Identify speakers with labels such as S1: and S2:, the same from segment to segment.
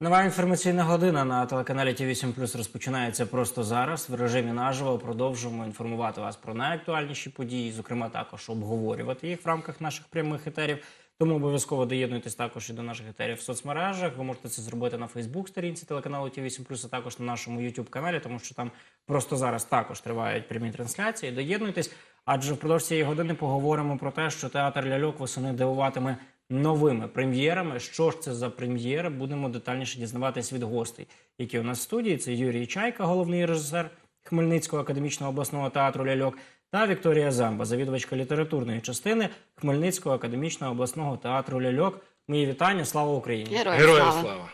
S1: Нова інформаційна година на телеканалі Ті 8 розпочинається просто зараз. В режимі наживо продовжуємо інформувати вас про найактуальніші події, зокрема також обговорювати їх в рамках наших прямих етерів. Тому обов'язково доєднуйтесь також і до наших етерів в соцмережах. Ви можете це зробити на Фейсбук сторінці телеканалу Ті 8 а також на нашому youtube каналі, тому що там просто зараз також тривають прямі трансляції. Доєднуйтесь, адже впродовж цієї години поговоримо про те, що театр ляльок восени дивуватиме новими прем'єрами. Що ж це за прем'єри? Будемо детальніше дізнаватись від гостей, які у нас в студії. Це Юрій Чайка, головний режисер Хмельницького академічного обласного театру ляльок, та Вікторія Замба, завідувачка літературної частини Хмельницького академічного обласного театру ляльок. Мої вітання, слава Україні!
S2: Героям,
S3: Героям
S2: слава.
S3: слава.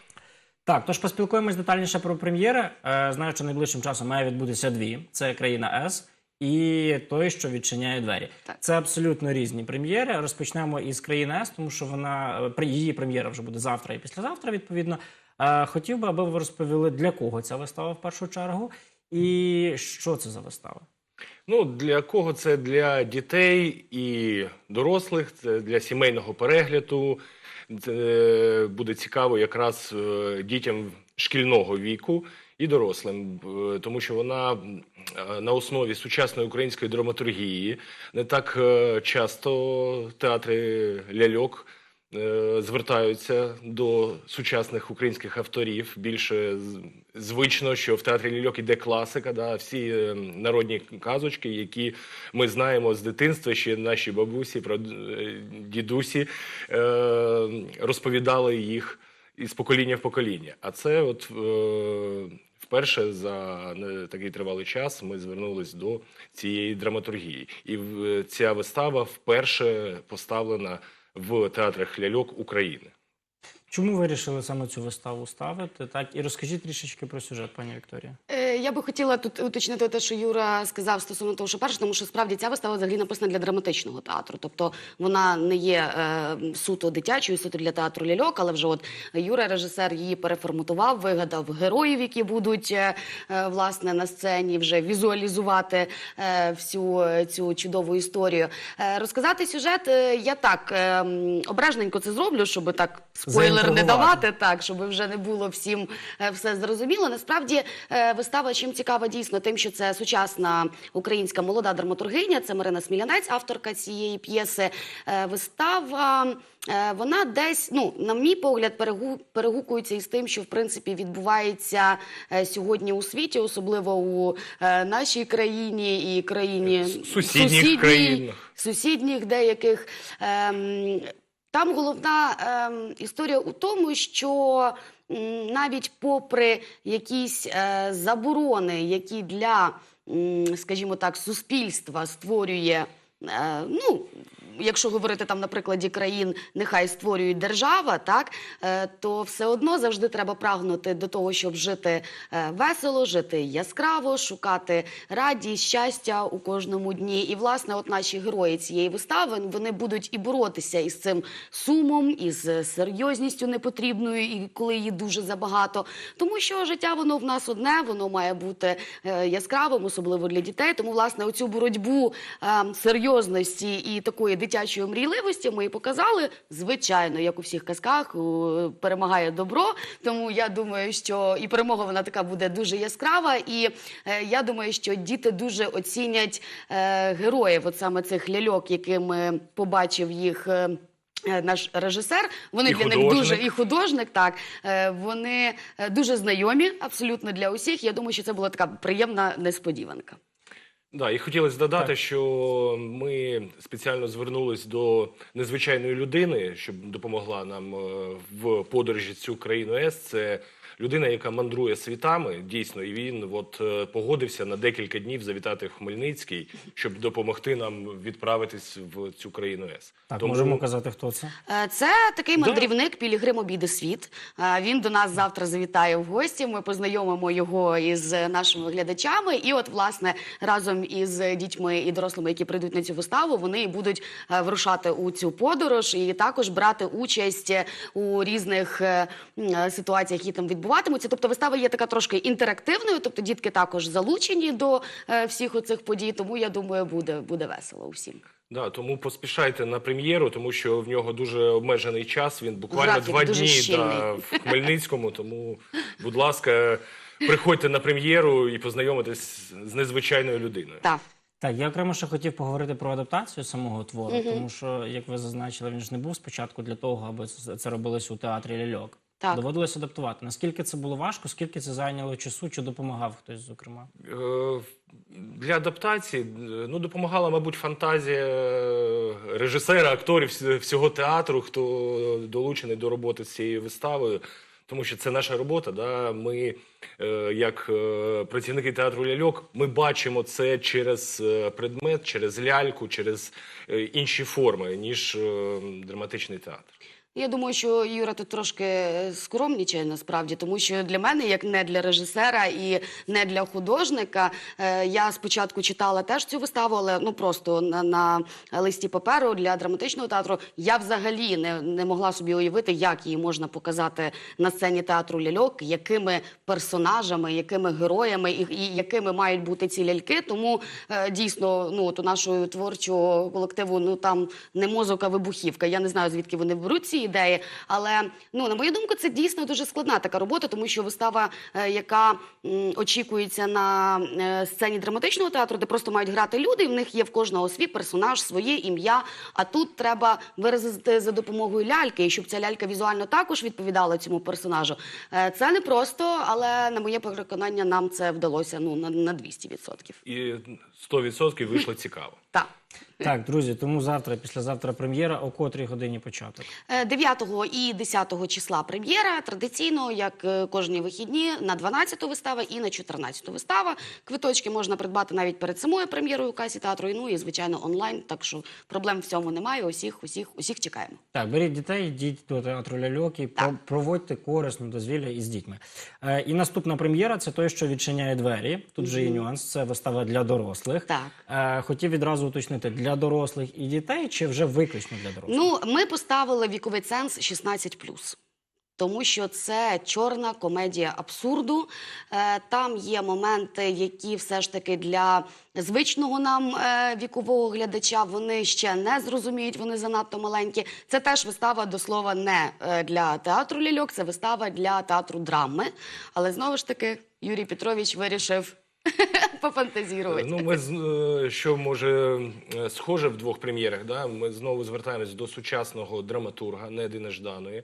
S1: Так, тож поспілкуємось детальніше про прем'єри. Е, знаю, що найближчим часом має відбутися дві: це країна С і той, що відчиняє двері.
S2: Так.
S1: Це абсолютно різні прем'єри. Розпочнемо із країни С, тому що вона е, її прем'єра вже буде завтра і післязавтра. Відповідно, Е, хотів би, аби ви розповіли, для кого ця вистава в першу чергу, і що це за вистава.
S3: Ну, для кого це для дітей і дорослих, це для сімейного перегляду. Це буде цікаво якраз е, дітям шкільного віку і дорослим, е, тому що вона е, на основі сучасної української драматургії не так е, часто театри ляльок звертаються до сучасних українських авторів. Більше звично, що в театрі ляльок іде класика, да, всі народні казочки, які ми знаємо з дитинства, ще наші бабусі, дідусі розповідали їх із покоління в покоління. А це от вперше за не такий тривалий час ми звернулись до цієї драматургії. І ця вистава вперше поставлена в театрах ляльок України.
S1: Чому ви вирішили саме цю виставу ставити? Так, і розкажіть трішечки про сюжет, пані Вікторія.
S2: Я би хотіла тут уточнити те, що Юра сказав стосовно того, що перше, тому що справді ця вистава взагалі написана для драматичного театру. Тобто вона не є е, суто дитячою, суто для театру ляльок, але вже от Юра, режисер, її переформатував, вигадав героїв, які будуть е, е, власне на сцені вже візуалізувати е, всю е, цю чудову історію. Е, розказати сюжет е, я так е, обережненько це зроблю, щоб так спойлер не давати так, щоб вже не було всім е, все зрозуміло. Насправді е, вистава чим цікава дійсно тим, що це сучасна українська молода драматургиня. Це Марина Смілянець, авторка цієї п'єси. Е, Вистава. е, Вона десь, ну на мій погляд, перегу- перегукується із тим, що в принципі відбувається е, сьогодні у світі, особливо у нашій країні і країні
S3: сусідніх
S2: сусідній,
S3: країнах.
S2: сусідніх деяких. Ем, там головна ем, історія у тому, що навіть попри якісь е, заборони, які для, скажімо так, суспільства створює. е, ну, Якщо говорити там на прикладі країн, нехай створюють держава, так е, то все одно завжди треба прагнути до того, щоб жити е, весело, жити яскраво, шукати радість, щастя у кожному дні. І власне, от наші герої цієї вистави вони будуть і боротися із цим сумом, із серйозністю непотрібною, і коли її дуже забагато. Тому що життя воно в нас одне, воно має бути е, яскравим, особливо для дітей. Тому, власне, оцю боротьбу е, серйозності і такої дитячої мрійливості ми і показали. Звичайно, як у всіх казках, е, перемагає добро. Тому я думаю, що і перемога вона така буде дуже яскрава. І е, я думаю, що діти дуже оцінять е, героїв, от саме цих ляльок, якими побачив їх. е, е, Наш режисер, вони
S3: І
S2: для них дуже і художник. Так е, вони е, дуже знайомі абсолютно для усіх. Я думаю, що це була така приємна несподіванка.
S3: Да, і хотілося додати,
S1: Так.
S3: що ми спеціально звернулись до незвичайної людини, щоб допомогла нам е, в подорожі цю країну С. Це людина, яка мандрує світами, дійсно, і він от е, погодився на декілька днів завітати в Хмельницький, щоб допомогти нам відправитись в цю країну С.
S1: Так, можемо казати, хто це.
S2: Е, Це такий мандрівник Пілігрим обійде світ. Е, Він до нас завтра завітає в гості. Ми познайомимо його із нашими глядачами. І, от, власне, разом із дітьми і дорослими, які прийдуть на цю виставу, вони будуть вирушати у цю подорож і також брати участь у різних ситуаціях, які там відбуватимуться. Тобто, вистава є така трошки інтерактивною. Тобто, дітки також залучені до е, всіх оцих подій. Тому я думаю, буде, буде весело усім.
S3: Да, тому поспішайте на прем'єру, тому що в нього дуже обмежений час. Він буквально
S2: Графік
S3: два
S2: дуже
S3: дні
S2: щільний.
S3: да, в Хмельницькому. Тому, будь ласка, приходьте на прем'єру і познайомитесь з незвичайною людиною.
S2: Так.
S1: Так, я окремо ще хотів поговорити про адаптацію самого твору, тому що, як ви зазначили, він ж не був спочатку для того, аби це це робилось у театрі ляльок.
S2: Так.
S1: Доводилось адаптувати. Наскільки це було важко, скільки це зайняло часу, чи допомагав хтось, зокрема?
S3: Е, Для адаптації ну, допомагала, мабуть, фантазія е, режисера, акторів всього театру, хто долучений до роботи з цією виставою. Тому що це наша робота. Да? Ми, е, як працівники театру ляльок, ми бачимо це через предмет, через ляльку, через інші форми, ніж драматичний театр.
S2: Я думаю, що Юра тут трошки е, скромнічає насправді, тому що для мене, як не для режисера і не для художника, е, я спочатку читала теж цю виставу, але ну просто на, на листі паперу для драматичного театру я взагалі не, не могла собі уявити, як її можна показати на сцені театру ляльок, якими персонажами, якими героями і, і якими мають бути ці ляльки. Тому е, дійсно, ну от у нашого творчого колективу, ну там не мозок, а вибухівка. Я не знаю звідки вони беруть ці ідеї, але ну на мою думку, це дійсно дуже складна така робота, тому що вистава, е, яка очікується на е, сцені драматичного театру, де просто мають грати люди, і в них є в кожного свій персонаж, своє ім'я. А тут треба виразити за допомогою ляльки, і щоб ця лялька візуально також відповідала цьому персонажу. Е, Це не просто, але на моє переконання, нам це вдалося ну на, на 200%.
S3: І 100% вийшло цікаво.
S2: Так.
S1: Так, друзі, тому завтра, післязавтра прем'єра, о котрій годині початок.
S2: Е, 9 і 10 числа прем'єра. Традиційно, як е, кожні вихідні, на 12 вистава і на 14 вистава. Квиточки можна придбати навіть перед самою прем'єрою у касі театру. І, Ну і звичайно онлайн. Так що проблем в цьому немає. Усіх, усіх, усіх чекаємо.
S1: Так, беріть дітей, йдіть до театру ляльок і про- проводьте корисне дозвілля із дітьми. Е, і наступна прем'єра це той, що відчиняє двері. Тут же є нюанс, це вистава для дорослих.
S2: Так.
S1: Е, хотів відразу уточнити для дорослих і дітей, чи вже виключно для дорослих?
S2: Ну, ми поставили віковий ценз 16+. Тому що це чорна комедія абсурду. Е, Там є моменти, які все ж таки для звичного нам е, вікового глядача вони ще не зрозуміють, вони занадто маленькі. Це теж вистава до слова не е, для театру ляльок, це вистава для театру драми. Але знову ж таки, Юрій Петрович вирішив пофантазірувати.
S3: Ну, ми з- е, що може е, схоже в двох прем'єрах. Да? Ми знову звертаємось до сучасного драматурга Неди Нежданої.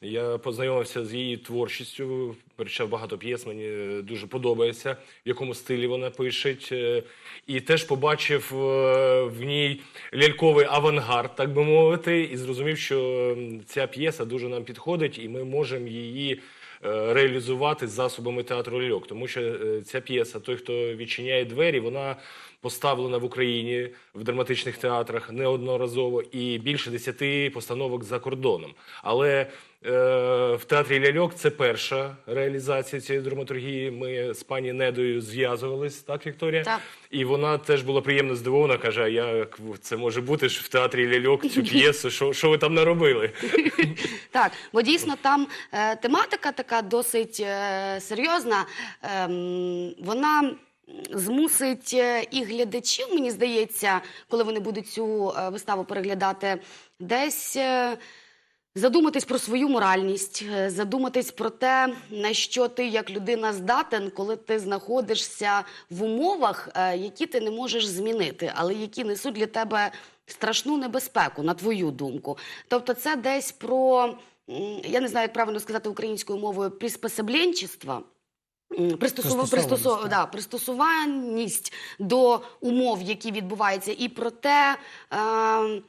S3: Я познайомився з її творчістю, перечитав багато п'єс, мені дуже подобається, в якому стилі вона пише. Е, І теж побачив е, в ній ляльковий авангард, так би мовити, і зрозумів, що ця п'єса дуже нам підходить, і ми можемо її реалізувати засобами театру льок, Тому що е, ця п'єса, той, хто відчиняє двері, вона поставлена в Україні в драматичних театрах неодноразово і більше десяти постановок за кордоном. Але е, в театрі ляльок це перша реалізація цієї драматургії. Ми з пані Недою зв'язувались, так, Вікторія?
S2: Так.
S3: І вона теж була приємно здивована. каже: а як це може бути ж в театрі ляльок цю п'єсу? Що, що ви там наробили?
S2: Так, бо дійсно там е, тематика така досить е, серйозна. Ем, вона змусить е, і глядачів, мені здається, коли вони будуть цю е, виставу переглядати, десь. Задуматись про свою моральність, е, задуматись про те, на що ти як людина здатен, коли ти знаходишся в умовах, е, які ти не можеш змінити, але які несуть для тебе страшну небезпеку, на твою думку. Тобто, це десь про я не знаю, як правильно сказати українською мовою приспособленчество. Пристосов,
S1: так.
S2: да, пристосуваність до умов, які відбуваються, і про те, е,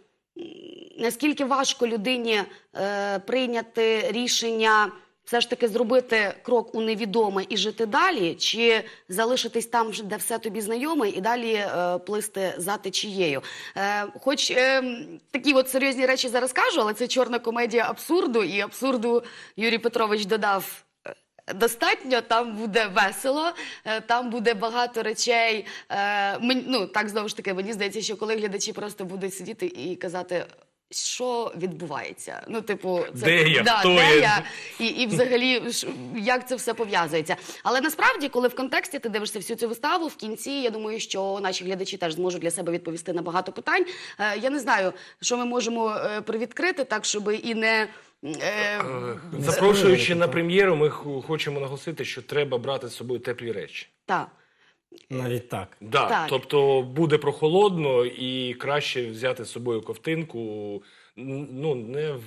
S2: наскільки важко людині е, прийняти рішення все ж таки зробити крок у невідоме і жити далі, чи залишитись там, де все тобі знайоме, і далі е, плисти за течією. Е, хоч такі от серйозні речі зараз кажу, але це чорна комедія абсурду, і абсурду Юрій Петрович додав. Достатньо, там буде весело, е, там буде багато речей. Е, ну так знову ж таки, мені здається, що коли глядачі просто будуть сидіти і казати. Що відбувається? Ну, типу, це
S3: Де я?
S2: Да,
S3: Хто
S2: де
S3: я?
S2: я? І, і взагалі, як це все пов'язується. Але насправді, коли в контексті ти дивишся всю цю виставу, в кінці я думаю, що наші глядачі теж зможуть для себе відповісти на багато питань. Е, я не знаю, що ми можемо привідкрити, так щоб і не. Е,
S3: Е, Запрошуючи на прем'єру, ми хочемо наголосити, що треба брати з собою теплі речі.
S2: Так.
S1: Навіть так.
S3: Да,
S2: Так.
S3: тобто буде прохолодно і краще взяти з собою ковтинку. н- Ну не в,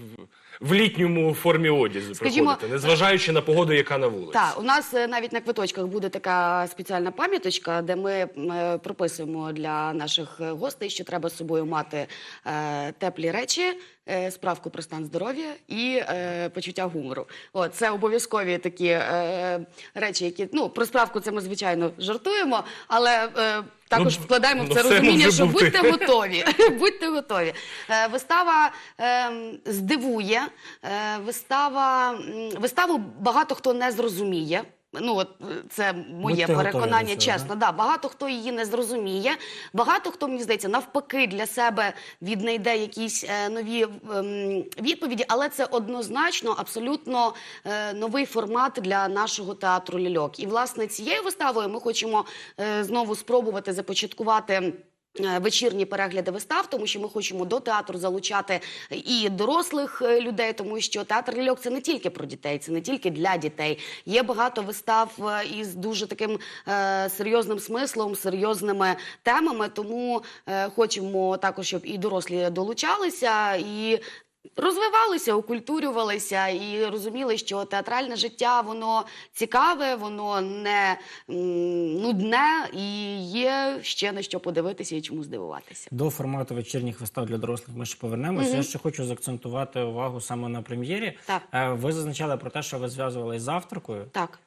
S3: в літньому формі одязу
S2: Скажімо,
S3: приходити, незважаючи на погоду, яка на вулиці.
S2: Так, у нас е, навіть на квиточках буде така спеціальна пам'яточка, де ми м, е, прописуємо для наших е, гостей, що треба з собою мати е, теплі речі, е, справку про стан здоров'я і е, почуття гумору. О, це обов'язкові такі е, речі, які ну про справку це ми звичайно жартуємо, але. Е, також
S3: Ну,
S2: вкладаємо в
S3: ну,
S2: це розуміння,
S3: може
S2: що
S3: бути.
S2: будьте готові. будьте готові. Е, вистава ем, здивує. Е, вистава, виставу багато хто не зрозуміє. Ну, от е, це моє
S1: Будьте
S2: переконання, чесно. Да, багато хто її не зрозуміє. Багато хто, мені здається, навпаки для себе віднайде якісь е, нові ем, відповіді, але це однозначно абсолютно е, новий формат для нашого театру ляльок. І власне цією виставою ми хочемо е, знову спробувати започаткувати. Е, Вечірні перегляди вистав, тому що ми хочемо до театру залучати і дорослих е, людей, тому що театр ляльок це не тільки про дітей, це не тільки для дітей. Є багато вистав е, із дуже таким серйозним смислом, серйозними темами. Тому хочемо також, щоб і дорослі долучалися і. Розвивалися, окультурювалися і розуміли, що театральне життя воно цікаве, воно не нудне і є ще на що подивитися і чому здивуватися.
S1: До формату вечірніх вистав для дорослих ми ще повернемося. Я ще хочу заакцентувати увагу саме на прем'єрі.
S2: Так.
S1: Е, Ви зазначали про те, що ви зв'язувалися з авторкою,
S2: Так.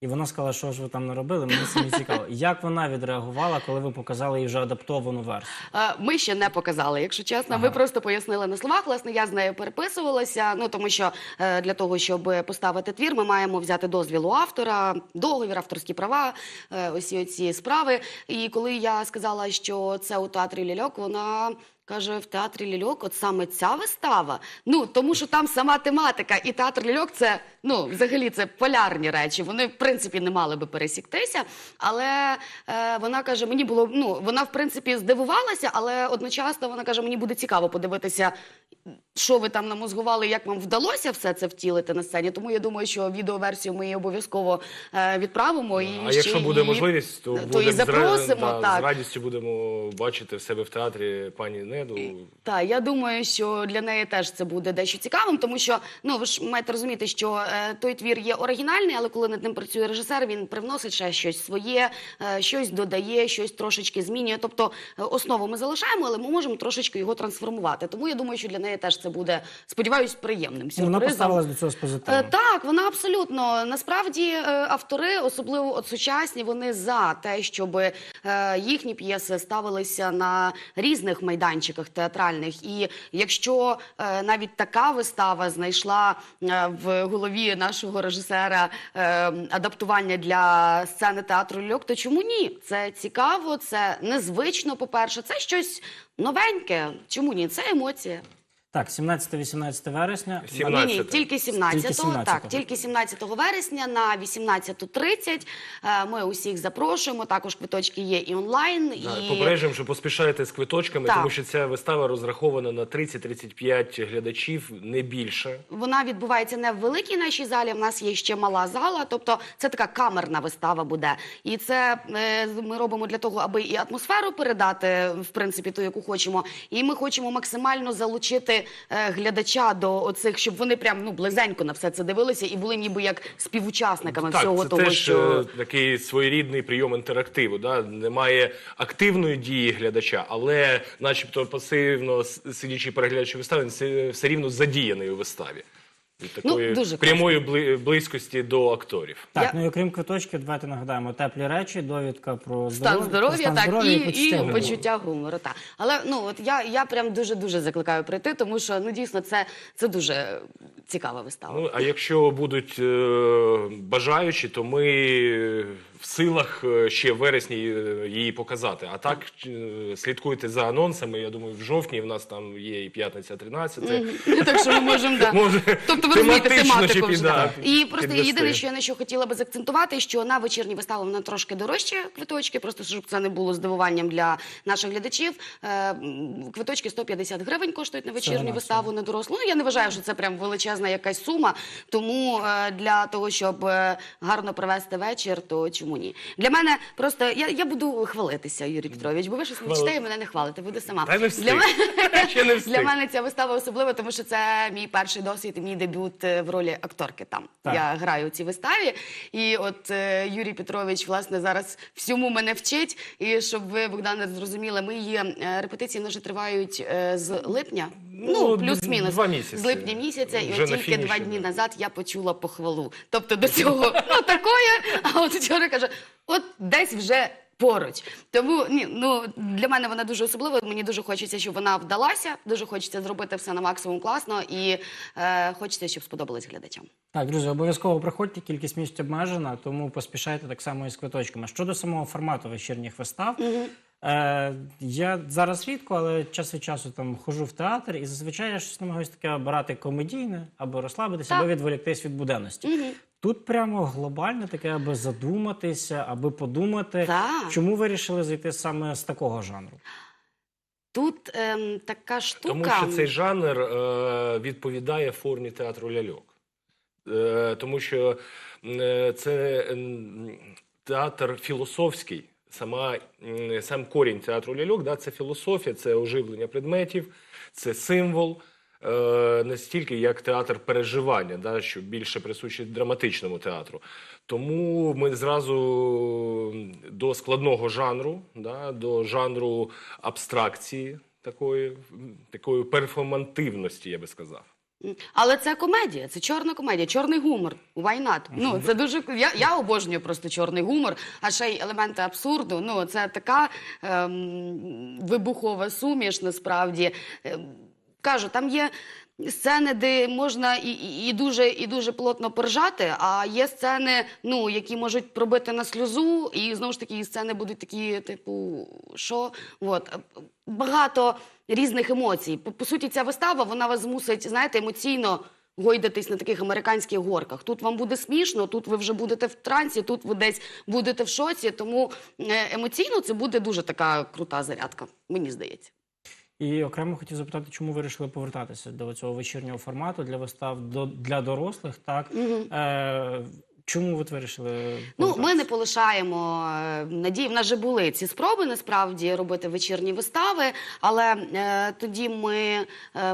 S1: І вона сказала, що ж ви там наробили. Мені самі цікаво. Як вона відреагувала, коли ви показали їй вже адаптовану версію?
S2: Е, Ми ще не показали, якщо чесно.
S1: Ага.
S2: Ви просто пояснили на словах. Власне, я з нею переписувалася. Ну тому що е, для того, щоб поставити твір, ми маємо взяти дозвіл у автора, договір, авторські права, е, усі ці справи. І коли я сказала, що це у театрі ляльок, вона. Каже, в театрі лільок, от саме ця вистава. Ну тому що там сама тематика, і театр лільок це ну взагалі це полярні речі. Вони в принципі не мали би пересіктися. Але е, вона каже, мені було ну вона в принципі здивувалася, але одночасно вона каже, мені буде цікаво подивитися, що ви там намозгували, як вам вдалося все це втілити на сцені. Тому я думаю, що відеоверсію ми її обов'язково е, відправимо. І
S3: А
S2: ще
S3: якщо буде
S2: її-
S3: можливість, то,
S2: то
S3: будемо
S2: і запросимо.
S3: з, ра- да,
S2: так.
S3: з радістю будемо бачити в себе в театрі пані Неду.
S2: Так, я думаю, що для неї теж це буде дещо цікавим, тому що ну ви ж маєте розуміти, що е, той твір є оригінальний, але коли над ним працює режисер, він привносить ще щось своє, е, щось додає, щось трошечки змінює. Тобто е, основу ми залишаємо, але ми можемо трошечки його трансформувати. Тому я думаю, що для неї теж це буде, сподіваюсь, приємним
S1: Ну, Вона поставилась до цього з позитивом.
S2: Е, Так, вона абсолютно насправді е, автори, особливо от сучасні, вони за те, щоб е, їхні п'єси ставилися на різних майданчиках театральних. І якщо навіть така вистава знайшла в голові нашого режисера адаптування для сцени театру льок, то чому ні? Це цікаво, це незвично. По перше, це щось новеньке. Чому ні? Це емоція.
S1: Так, 17-18 вересня.
S3: 17.
S2: Ні, ні, тільки 17-го.
S1: Тільки 17-го.
S2: Так, тільки 17 вересня на 18.30 е, ми усіх запрошуємо. Також квиточки є і онлайн.
S3: Да,
S2: і...
S3: Попереджуємо, що поспішайте з квиточками,
S2: Так.
S3: тому що ця вистава розрахована на 30-35 глядачів, не більше.
S2: Вона відбувається не в великій нашій залі. В нас є ще мала зала. Тобто це така камерна вистава буде. І це е, ми робимо для того, аби і атмосферу передати, в принципі, ту, яку хочемо. І ми хочемо максимально залучити е, глядача до оцих, щоб вони прям ну близенько на все це дивилися і були ніби як співучасниками
S3: Так,
S2: всього
S3: це
S2: того,
S3: теж
S2: що
S3: е, такий своєрідний прийом інтерактиву. Да? Немає активної дії глядача, але, начебто, пасивно сидячи переглядаючи вистави, він все рівно задіяний у виставі. Від такої
S2: Ну, дуже
S3: прямої бли- близькості до акторів.
S1: Так,
S2: Я-
S1: ну і окрім квиточки, давайте нагадаємо теплі речі, довідка про
S2: Стан
S1: здоров'я,
S2: здоров'я,
S1: про стан
S2: так,
S1: здоров'я
S2: і,
S1: почуття
S2: і
S1: гумору.
S2: почуття гумору. Так. Але ну от я, я прям дуже дуже закликаю прийти, тому що ну дійсно це, це дуже цікава вистава.
S3: Ну, а якщо будуть е, бажаючі, то ми в силах е, ще в вересні е, її показати. А так е, слідкуйте за анонсами. Я думаю, в жовтні в нас там є і п'ятниця 13.
S2: так що ми можемо да. Тобто ви розумієте тематику вже. І просто єдине, що я на що хотіла би заакцентувати, що на вечірні вистави вона трошки дорожче квиточки, просто щоб це не було здивуванням для наших глядачів. Квиточки 150 гривень коштують на вечірню виставу на дорослу. Ну я не вважаю, що це прям величезна якась сума. Тому для того, щоб гарно провести вечір, то чому ні? Для мене просто я, я буду хвалитися, Юрій Петрович, бо ви щось
S3: Хвали-
S2: мечтає мене не хвалите, буду сама.
S3: Та не встиг.
S2: Для мене
S3: Ще не встиг.
S2: для мене ця вистава особлива, тому що це мій перший досвід і мій дебют е, в ролі акторки. Там
S1: Так.
S2: я граю у цій виставі. І от е, Юрій Петрович, власне, зараз всьому мене вчить. І щоб ви, Богдане, зрозуміли, ми її е, репетиції вже тривають е, з липня.
S3: Ну,
S2: Ну, плюс-мінус
S3: два місяці.
S2: з липня місяця, і
S3: Вже
S2: от
S3: на
S2: тільки два дні
S3: да.
S2: назад я почула похвалу. Тобто до цього ну такое, а от вчора каже, от десь вже. Поруч, тому ні, ну для мене вона дуже особлива. Мені дуже хочеться, щоб вона вдалася. Дуже хочеться зробити все на максимум класно, і е, хочеться, щоб сподобалось глядачам.
S1: Так, друзі, обов'язково приходьте, кількість місць обмежена, тому поспішайте так само і з квиточками. Щодо самого формату вечірніх вистав, е, я зараз рідко, але час від часу там хожу в театр, і зазвичай я щось намагаюся таке обирати комедійне, або розслабитися,
S2: Так.
S1: або відволіктись від буденності. Тут прямо глобальне таке, аби задуматися, аби подумати,
S2: Так.
S1: чому вирішили зайти саме з такого жанру.
S2: Тут ем, така штука.
S3: Тому що цей жанр е, відповідає формі театру ляльок. Е, тому що е, це м, театр філософський. Сама, м, сам корінь театру ляльок да, це філософія, це оживлення предметів, це символ. Е, не стільки як театр переживання, да, що більше присущий драматичному театру. Тому ми зразу до складного жанру, да, до жанру абстракції, такої, такої перформативності, я би сказав.
S2: Але це комедія, це чорна комедія, чорний гумор. Why not? Ну це дуже я, я обожнюю просто чорний гумор, а ще й елементи абсурду. Ну це така ем, вибухова суміш. Насправді Ем, кажу, там є. Сцени, де можна і, і, і дуже і дуже плотно поржати, а є сцени, ну які можуть пробити на сльозу, і знову ж таки сцени будуть такі, типу, що от багато різних емоцій. По, по суті, ця вистава вона вас змусить, знаєте, емоційно гойдатись на таких американських горках. Тут вам буде смішно, тут ви вже будете в трансі, тут ви десь будете в шоці. Тому е, емоційно це буде дуже така крута зарядка, мені здається.
S1: І окремо хотів запитати, чому ви вирішили повертатися до цього вечірнього формату для вистав до, для дорослих, так? Е, чому ви вирішили?
S2: Ну, ми не полишаємо е, надії. В нас же були ці спроби насправді робити вечірні вистави. Але е, тоді ми е,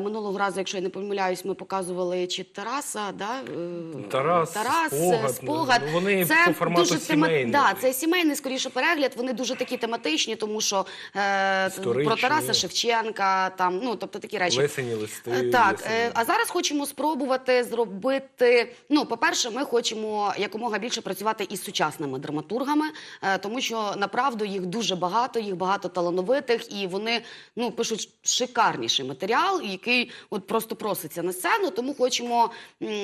S2: минулого разу, якщо я не помиляюсь, ми показували чи Тараса, да? е,
S3: Тарас,
S2: Тарас, е,
S3: «Спогад».
S2: спогад.
S3: Ну, вони по формату
S2: дуже
S3: сімейний.
S2: Да, це сімейний скоріше перегляд. Вони дуже такі тематичні, тому що е, про Тараса Шевченка, там ну тобто такі речі.
S3: Лесені листи.
S2: Так,
S3: Лесені.
S2: е, а зараз хочемо спробувати зробити. Ну, по-перше, ми хочемо якомога більше працювати із сучасними драматургами, е, тому що направду їх дуже багато, їх багато талановитих, і вони ну пишуть шикарніший матеріал, який от просто проситься на сцену. Тому хочемо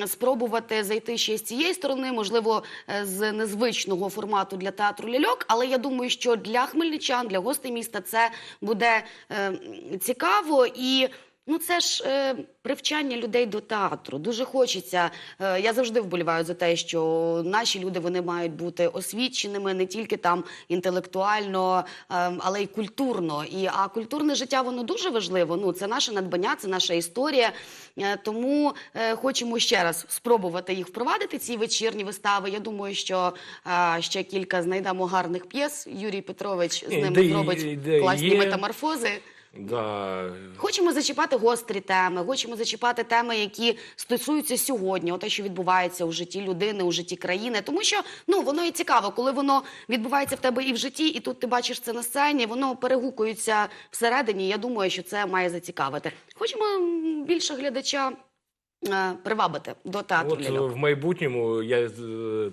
S2: спробувати зайти ще з цієї сторони, можливо, е, з незвичного формату для театру ляльок. Але я думаю, що для хмельничан, для гостей міста це буде е, цікаво і. Ну, це ж е, привчання людей до театру. Дуже хочеться. Е, я завжди вболіваю за те, що наші люди вони мають бути освіченими не тільки там інтелектуально, е, але й культурно. І а культурне життя воно дуже важливо. Ну це наше надбання, це наша історія. Е, тому е, хочемо ще раз спробувати їх впровадити. Ці вечірні вистави. Я думаю, що е, ще кілька знайдемо гарних п'єс. Юрій Петрович з ними
S3: ідеї-
S2: зробить класні
S3: є.
S2: метаморфози.
S3: Да.
S2: Хочемо зачіпати гострі теми, хочемо зачіпати теми, які стосуються сьогодні, те, що відбувається у житті людини, у житті країни. Тому що ну воно і цікаво, коли воно відбувається в тебе і в житті, і тут ти бачиш це на сцені, воно перегукується всередині. Я думаю, що це має зацікавити. Хочемо більше глядача е, привабити до театру
S3: От
S2: ляльок.
S3: в майбутньому я е,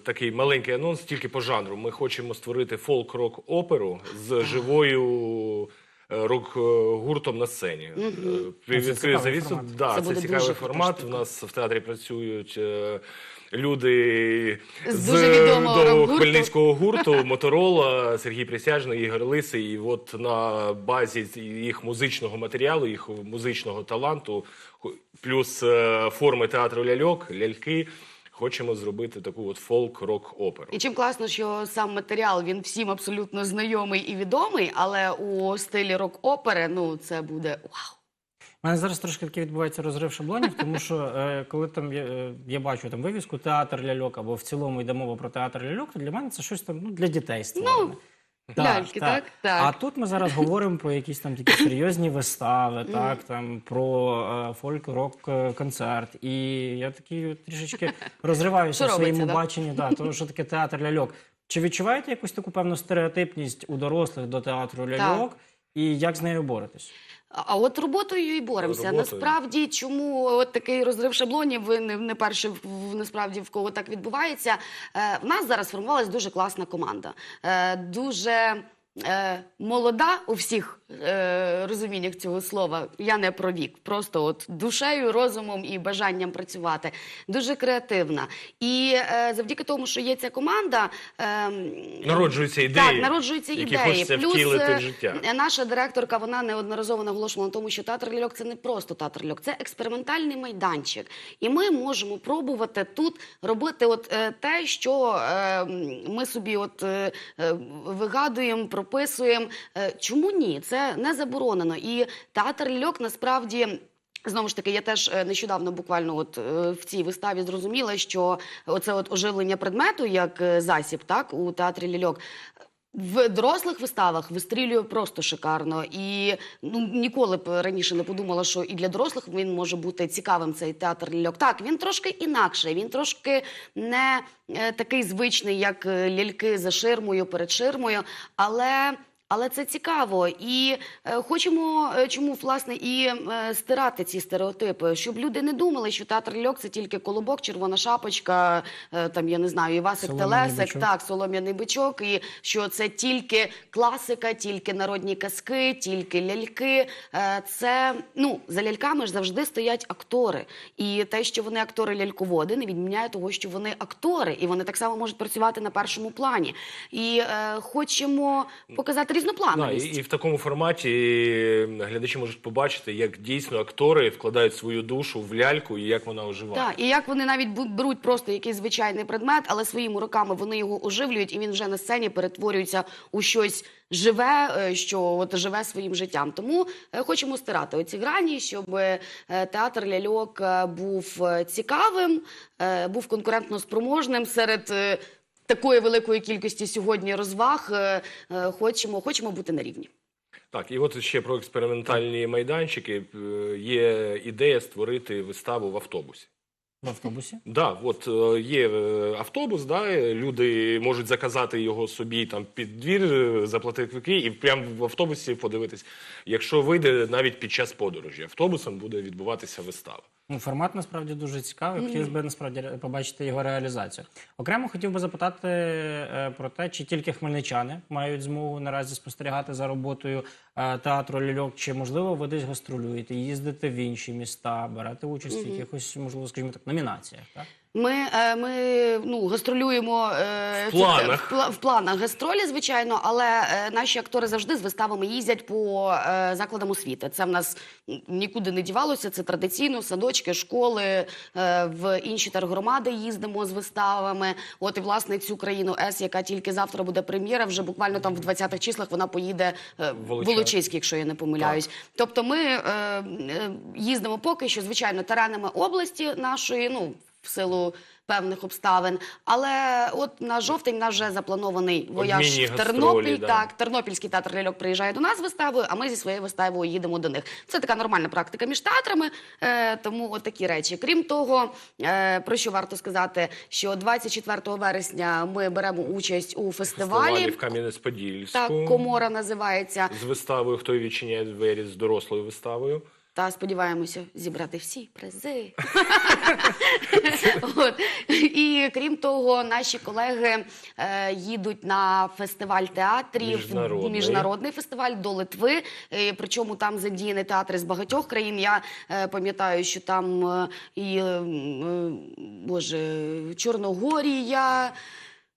S3: такий маленький анонс тільки по жанру. Ми хочемо створити фолк-рок оперу з живою е, рок-гуртом на сцені.
S2: Мгм.
S3: Е,
S1: Ну,
S3: завісу. Да,
S2: Це
S3: це, цікавий формат. У нас в театрі працюють е, люди
S2: З дуже відомого
S3: до хмельницького гурту Моторола, Сергій Присяжний, Ігор Лисий. І от на базі їх музичного матеріалу, їх музичного таланту, плюс е, форми театру ляльок, ляльки. Хочемо зробити таку от фолк-рок-оперу.
S2: І чим класно, що сам матеріал він всім абсолютно знайомий і відомий, але у стилі рок-опери ну це буде вау.
S1: У мене зараз трошки таки відбувається розрив шаблонів, тому що е, коли там я, е, я бачу там вивіску театр ляльок або в цілому йде мова про театр ляльок, то для мене це щось там ну, для дітей створене.
S2: Ляльки, так? Так.
S1: А тут ми зараз говоримо про якісь там такі серйозні вистави, так там про е, фольк-рок концерт. І я такий трішечки розриваюся
S2: Що
S1: в своєму
S2: робиться, да?
S1: баченні, да, того, що таке театр ляльок. Чи відчуваєте якусь таку певну стереотипність у дорослих до театру ляльок? І як з нею боретесь?
S2: А от роботою і боремося.
S3: Роботою.
S2: Насправді, чому от такий розрив шаблонів? Ви не, не в- насправді в кого так відбувається. Е, в нас зараз формувалась дуже класна команда. Е, дуже е, молода у всіх е, розуміннях цього слова. Я не про вік, просто от душею, розумом і бажанням працювати. Дуже креативна. І е, завдяки тому, що є ця команда. Е,
S3: Народжуються ідеї,
S2: так, народжуються
S3: які
S2: ідеї.
S3: хочеться
S2: Плюс
S3: втілити
S2: е,
S3: життя.
S2: наша директорка вона неодноразово наголошувала на тому, що театр ляльок це не просто театр ляльок, це експериментальний майданчик. І ми можемо пробувати тут робити от е, те, що е, ми собі от е, е, вигадуємо, прописуємо. Е, чому ні? Це не заборонено. І театр ляльок насправді. Знову ж таки, я теж е, нещодавно буквально от е, в цій виставі зрозуміла, що оце от оживлення предмету як засіб, так у театрі ляльок. В дорослих виставах вистрілює просто шикарно. І ну ніколи б раніше не подумала, що і для дорослих він може бути цікавим цей театр ляльок. Так, він трошки інакший, він трошки не е, такий звичний, як е, ляльки за ширмою, перед ширмою, але. Але це цікаво, і е, хочемо е, чому власне і е, стирати ці стереотипи, щоб люди не думали, що театр ляльок це тільки колобок, червона шапочка, е, там я не знаю, Івасик
S1: Солом'яний
S2: Телесик,
S1: бичок.
S2: так, солом'яний бичок, і що це тільки класика, тільки народні казки, тільки ляльки. Е, Це ну за ляльками ж завжди стоять актори. І те, що вони актори ляльководи, не відміняє того, що вони актори, і вони так само можуть працювати на першому плані. І е, хочемо показати
S3: Да, і, і в такому форматі глядачі можуть побачити, як дійсно актори вкладають свою душу в ляльку і як вона оживає.
S2: Так, і як вони навіть беруть просто якийсь звичайний предмет, але своїми руками вони його оживлюють, і він вже на сцені перетворюється у щось живе, е, що от живе своїм життям. Тому е, хочемо стирати оці грані, щоб е, театр ляльок був цікавим, був конкурентно спроможним серед. Такої великої кількості сьогодні розваг е, е, хочемо, хочемо бути на рівні.
S3: Так, і от ще про експериментальні майданчики. Е, Є ідея створити виставу в автобусі.
S1: В автобусі?
S3: Да, от є автобус, да, люди можуть заказати його собі там під двір, заплатити квитки і прямо в автобусі подивитись. Якщо вийде навіть під час подорожі, автобусом буде відбуватися вистава.
S1: Ну, формат насправді дуже цікавий. Хотілося б насправді побачити його реалізацію. Окремо хотів би запитати е, про те, чи тільки хмельничани мають змогу наразі спостерігати за роботою е, театру ляльок, чи можливо ви десь гастролюєте, їздите в інші міста, берете участь в якихось, можливо, скажімо так, номінаціях. Так?
S2: Ми, е, ми ну, гастролюємо е,
S3: В планах.
S2: В, в планах гастролі, звичайно, але е, наші актори завжди з виставами їздять по е, закладам освіти. Це в нас нікуди не дівалося. Це традиційно садочки, школи, е, в інші тергромади їздимо з виставами. От і власне цю країну С, яка тільки завтра буде прем'єра, вже буквально там в 20-х числах вона поїде е, в
S3: Волочиськ.
S2: Якщо я не помиляюсь. Тобто ми е, е, їздимо поки що, звичайно, теренами області нашої, ну в силу певних обставин. Але от на жовтень в нас вже запланований вояж в Тернопіль.
S3: да.
S2: Так, Тернопільський театр ляльок приїжджає до нас з виставою, а ми зі своєю виставою їдемо до них. Це така нормальна практика між театрами. Е, тому от такі речі. Крім того, е, про що варто сказати, що 24 вересня ми беремо участь у фестивалі.
S3: Фестивалі в Кам'янець-Подільську
S2: Так, комора називається.
S3: з виставою Хто відчиняє двері з дорослою виставою.
S2: Та сподіваємося зібрати всі призи. От. І крім того, наші колеги е, їдуть на фестиваль театрів,
S3: Міжнародний.
S2: міжнародний фестиваль до Литви. Е, причому там задіяні театри з багатьох країн. Я е, пам'ятаю, що там е, і е, м, е, боже, Чорногорія.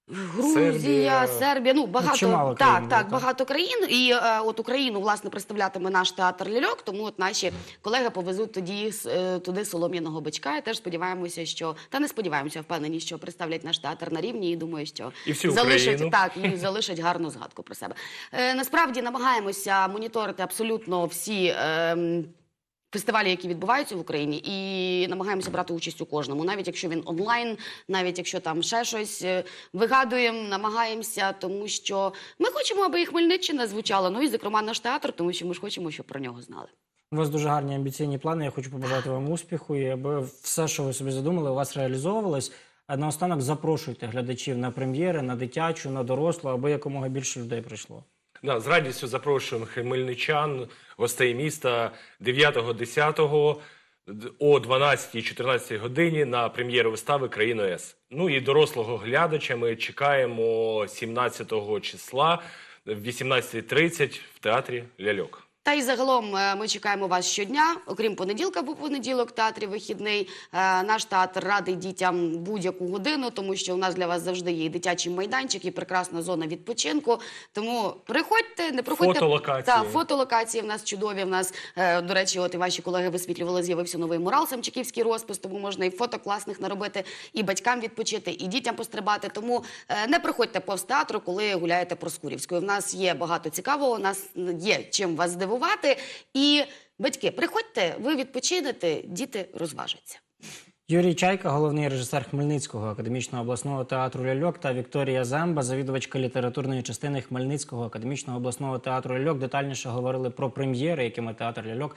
S2: Грузія,
S3: Сербія.
S2: Сербія, ну багато
S1: чимало
S2: так,
S1: країн,
S2: так,
S1: так.
S2: багато країн. І е, от Україну власне представлятиме наш театр ляльок. Тому от наші колеги повезуть тоді е, туди солом'яного бичка. І теж сподіваємося, що та не сподіваємося, впевнені, що представлять наш театр на рівні. І думаю, що
S3: І всю
S2: залишать
S3: Україну.
S2: так і залишать гарну згадку про себе. Е, насправді намагаємося моніторити абсолютно всі. ем, Фестивалі, які відбуваються в Україні, і намагаємося брати участь у кожному, навіть якщо він онлайн, навіть якщо там ще щось е, вигадуємо, намагаємося, тому що ми хочемо, аби і Хмельниччина звучала. Ну і зокрема наш театр, тому що ми ж хочемо, щоб про нього знали.
S1: У вас дуже гарні амбіційні плани. Я хочу побажати вам успіху і аби все, що ви собі задумали, у вас реалізовувалось. А наостанок запрошуйте глядачів на прем'єри, на дитячу, на дорослу, аби якомога більше людей прийшло.
S3: Да, з радістю запрошуємо хмельничан, гостей міста 9-10 о 12-14 годині на прем'єру вистави Країна С. Ну і дорослого глядача ми чекаємо 17 числа в 18.30 в театрі Ляльок.
S2: Та й загалом е, ми чекаємо вас щодня, окрім понеділка, бо понеділок в театрі вихідний. Е, Наш театр радий дітям будь-яку годину, тому що у нас для вас завжди є і дитячий майданчик, і прекрасна зона відпочинку. Тому приходьте, не проходьте
S3: Фотолокації.
S2: Та, фотолокації в нас чудові. В нас е, до речі, от і ваші колеги висвітлювали, з'явився новий мурал, самчиківський розпис. Тому можна і фото класних наробити, і батькам відпочити, і дітям пострибати. Тому не приходьте повз театру, коли гуляєте Проскурівською. В нас є багато цікавого. У нас є чим вас здивувати. І батьки, приходьте, ви відпочинете, діти розважаться.
S1: Юрій Чайка, головний режисер Хмельницького академічного обласного театру Ляльок та Вікторія Замба, завідувачка літературної частини Хмельницького академічного обласного театру Ляльок, детальніше говорили про прем'єри, якими театр Ляльок